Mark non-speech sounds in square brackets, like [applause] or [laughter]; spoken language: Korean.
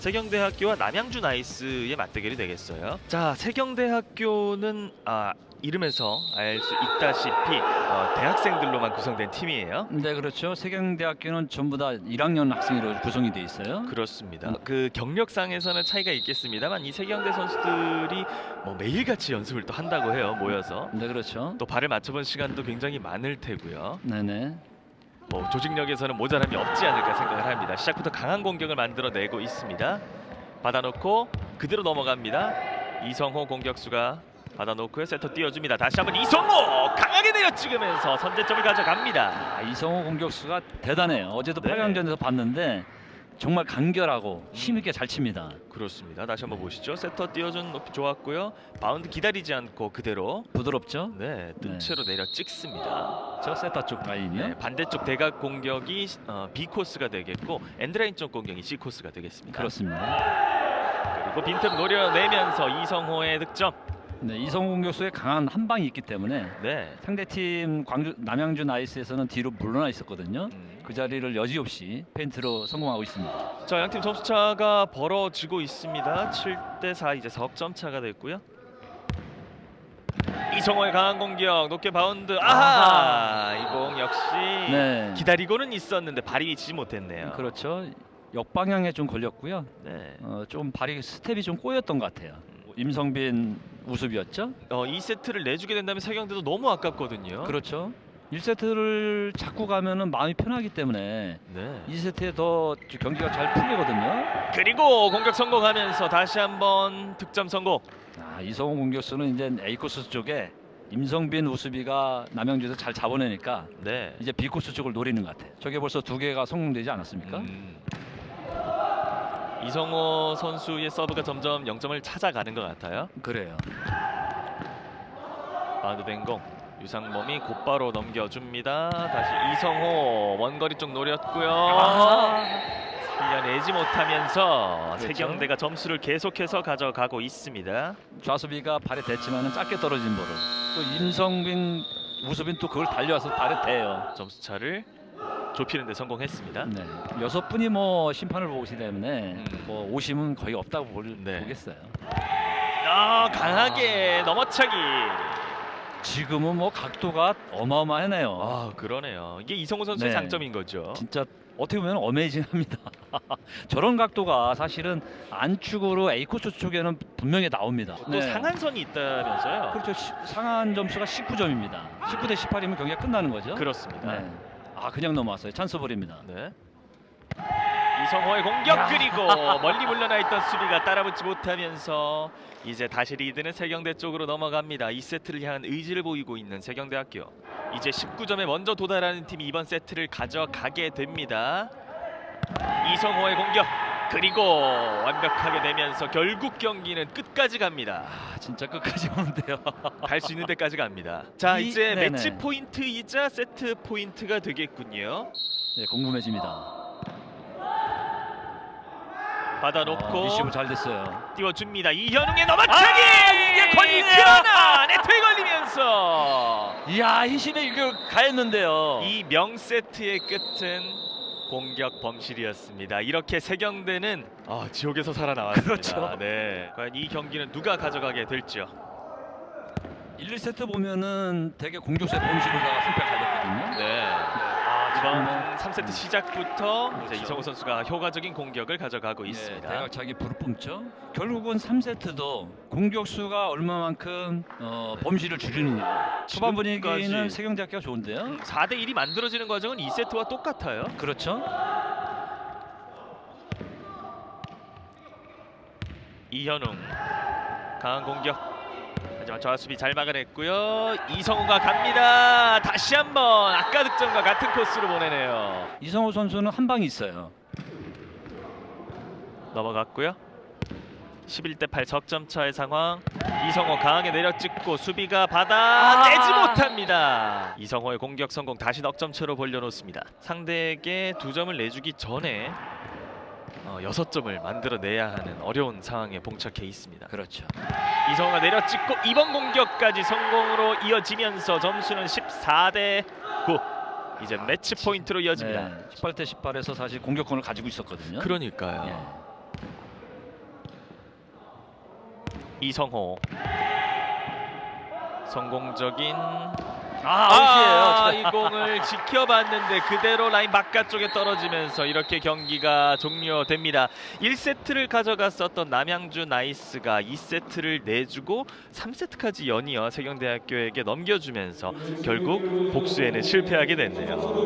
세경대학교와 남양주 나이스의 맞대결이 되겠어요. 자, 세경대학교는 아, 이름에서 알 수 있다시피 어, 대학생들로만 구성된 팀이에요. 네 그렇죠. 세경대학교는 전부 다 1학년 학생으로 구성이 돼 있어요. 그렇습니다. 그 경력상에서는 차이가 있겠습니다만 이 세경대 선수들이 뭐 매일같이 연습을 또 한다고 해요. 모여서 네 그렇죠. 또 발을 맞춰본 시간도 굉장히 많을 테고요. 네 네. 뭐 조직력에서는 모자람이 없지 않을까 생각을 합니다. 시작부터 강한 공격을 만들어내고 있습니다. 받아놓고 그대로 넘어갑니다. 이성호 공격수가 받아놓고요. 세터 띄워줍니다. 다시 한번 이성호 강하게 내려 찍으면서 선제점을 가져갑니다. 아, 이성호 공격수가 대단해요. 어제도 네. 8강전에서 봤는데 정말 간결하고 힘있게 잘 칩니다. 그렇습니다. 다시 한번 보시죠. 세터 띄워준 높이 좋았고요. 바운드 기다리지 않고 그대로 부드럽죠. 네, 뜬 네. 채로 내려 찍습니다. 저 세타 쪽 라인이요. 네, 반대쪽 대각 공격이 어, B 코스가 되겠고 엔드라인 쪽 공격이 C 코스가 되겠습니다. 그렇습니다. 그리고 빈틈 노려내면서 이성호의 득점. 네, 이성호 공격수의 강한 한 방이 있기 때문에 네. 상대팀 광주 남양주 나이스에서는 뒤로 물러나 있었거든요. 음. 그 자리를 여지없이 페인트로 성공하고 있습니다. 자, 양팀 점수 차가 벌어지고 있습니다. 7대 4 이제 석점 차가 됐고요. 이성호의 강한 공격, 높게 바운드. 아하! 이공 역시 네. 기다리고는 있었는데 발이 지지 못했네요. 그렇죠. 역방향에 좀 걸렸고요. 네. 어, 좀 발이 스텝이 좀 꼬였던 것 같아요. 임성빈 우습이었죠. 어, 이 세트를 내주게 된다면 세경대도 너무 아깝거든요. 그렇죠. 1세트를 잡고 가면은 마음이 편하기 때문에 네. 2세트에 더 경기가 잘 풀리거든요. 그리고 공격 성공하면서 다시 한번 득점 성공. 아, 이성호 공격수는 이제 A코스 쪽에 임성빈 우수비가 남양주에서 잘 잡아내니까 네. 이제 B코스 쪽을 노리는 것 같아요. 저게 벌써 두 개가 성공되지 않았습니까? 음. 이성호 선수의 서브가 점점 0점을 찾아가는 것 같아요. 그래요. 바운드 된공 유상범이 곧바로 넘겨줍니다. 다시 이성호 원거리 쪽 노렸고요. 아. 살려내지 못하면서 그렇죠. 세경대가 점수를 계속해서 가져가고 있습니다. 좌수비가 발에 댔지만은 작게 떨어진 볼을 또 임성빈 우수빈 또 그걸 달려와서 발에 대요. 점수 차를 좁히는 데 성공했습니다. 네. 여섯 분이 뭐 심판을 보기 때문에 음. 뭐 오심은 거의 없다고 볼, 네. 보겠어요. 아, 강하게 넘어차기. 지금은 뭐 각도가 어마어마하네요. 아 그러네요. 이게 이성호 선수의 네. 장점인 거죠. 진짜 어떻게 보면 어메이징합니다. [laughs] 저런 각도가 사실은 안축으로 A 코스 쪽에는 분명히 나옵니다. 또 상한선이 있다면서요? 그렇죠. 시- 상한 점수가 19점입니다. 19 대 18이면 경기가 끝나는 거죠. 그렇습니다. 네. 아 그냥 넘어왔어요. 찬스 볼입니다. 네. 이성호의 공격 그리고 멀리 물러나 있던 수비가 따라붙지 못하면서 이제 다시 리드는 세경대 쪽으로 넘어갑니다. 2세트를 향한 의지를 보이고 있는 세경대학교. 이제 19점에 먼저 도달하는 팀이 이번 세트를 가져가게 됩니다. 이성호의 공격 그리고 완벽하게 내면서 결국 경기는 끝까지 갑니다. 아 진짜 끝까지 오는데요. [laughs] 갈 수 있는 데까지 갑니다. 자 이- 이제 네네. 매치 포인트이자 세트 포인트가 되겠군요. 네, 궁금해집니다. 받아놓고 아, 리시브 잘 됐어요. 띄워줍니다. 이현웅의 넘어차기 이게 걸리 이야! 그러나 네트에 걸리면서 이야 이심에 이걸 가했는데요. 이 명세트의 끝은 공격 범실이었습니다. 이렇게 세경대는 아, 지옥에서 살아나왔습니다. 그렇죠. 네, 과연 이 경기는 누가 가져가게 될지요. 1, 2세트 보면은 되게 공격수의 범실로다가 승패 갈렸 3세트 시작부터 이제 그렇죠. 이성호 선수가 효과적인 공격을 가져가고 있습니다. 네, 대각차기 불을 뿜죠. 결국은 3세트도 공격수가 얼마만큼 어, 범실을 줄이느냐. 초반 분위기는 세경대학교가 좋은데요. 4대 1이 만들어지는 과정은 2세트와 똑같아요. 그렇죠. 이현웅 강한 공격 하지만 좌수비 잘 막아냈고요. 이성우가 갑니다. 다시 한번 아까 득점과 같은 코스로 보내네요. 이성호 선수는 한 방이 있어요. 넘어갔고요. 11대 8 석점 차의 상황. 이성호 강하게 내려찍고 수비가 받아 아! 내지 못합니다. 이성호의 공격 성공 다시 넉점차로 벌려놓습니다. 상대에게 두 점을 내주기 전에 어, 6점을 만들어내야 하는 어려운 상황에 봉착해 있습니다. 그렇죠. 이성호가 내려찍고 이번 공격까지 성공으로 이어지면서 점수는 14 대 9. 이제 아, 매치 그치. 포인트로 이어집니다. 네, 18대 18에서 사실 공격권을 가지고 있었거든요. 그러니까요. 예. 이성호 성공적인 아, 아, 아웃이에요. 이 공을 지켜봤는데 그대로 라인 바깥쪽에 떨어지면서 이렇게 경기가 종료됩니다. 1세트를 가져갔었던 남양주 나이스가 2세트를 내주고 3세트까지 연이어 세경대학교에게 넘겨주면서 결국 복수에는 실패하게 됐네요.